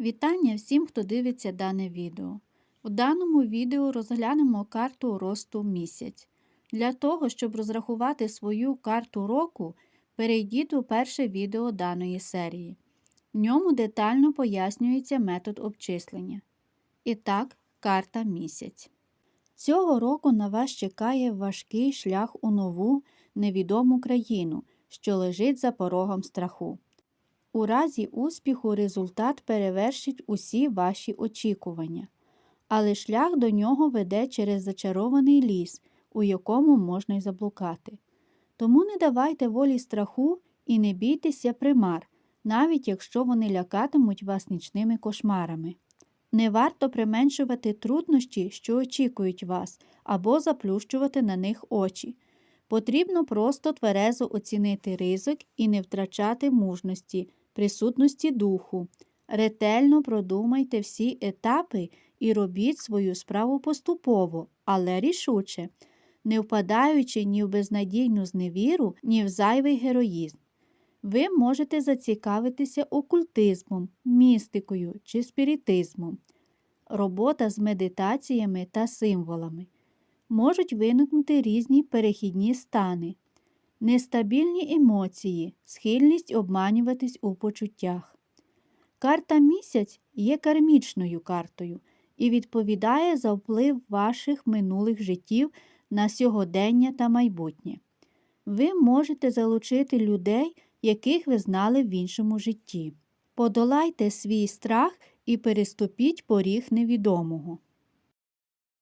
Вітання всім, хто дивиться дане відео. У даному відео розглянемо карту росту місяць. Для того, щоб розрахувати свою карту року, перейдіть у перше відео даної серії. В ньому детально пояснюється метод обчислення. І так, карта місяць. Цього року на вас чекає важкий шлях у нову невідому країну, що лежить за порогом страху. У разі успіху результат перевершить усі ваші очікування, але шлях до нього веде через зачарований ліс, у якому можна й заблукати. Тому не давайте волі страху і не бійтеся примар, навіть якщо вони лякатимуть вас нічними кошмарами. Не варто применшувати труднощі, що очікують вас, або заплющувати на них очі. Потрібно просто тверезо оцінити ризик і не втрачати мужності, присутності духу. Ретельно продумайте всі етапи і робіть свою справу поступово, але рішуче, не впадаючи ні в безнадійну зневіру, ні в зайвий героїзм. Ви можете зацікавитися окультизмом, містикою чи спіритизмом. Робота з медитаціями та символами. Можуть виникнути різні перехідні стани, нестабільні емоції, схильність обманюватись у почуттях. Карта місяць є кармічною картою і відповідає за вплив ваших минулих життів на сьогодення та майбутнє. Ви можете залучити людей, яких ви знали в іншому житті. Подолайте свій страх і переступіть поріг невідомого.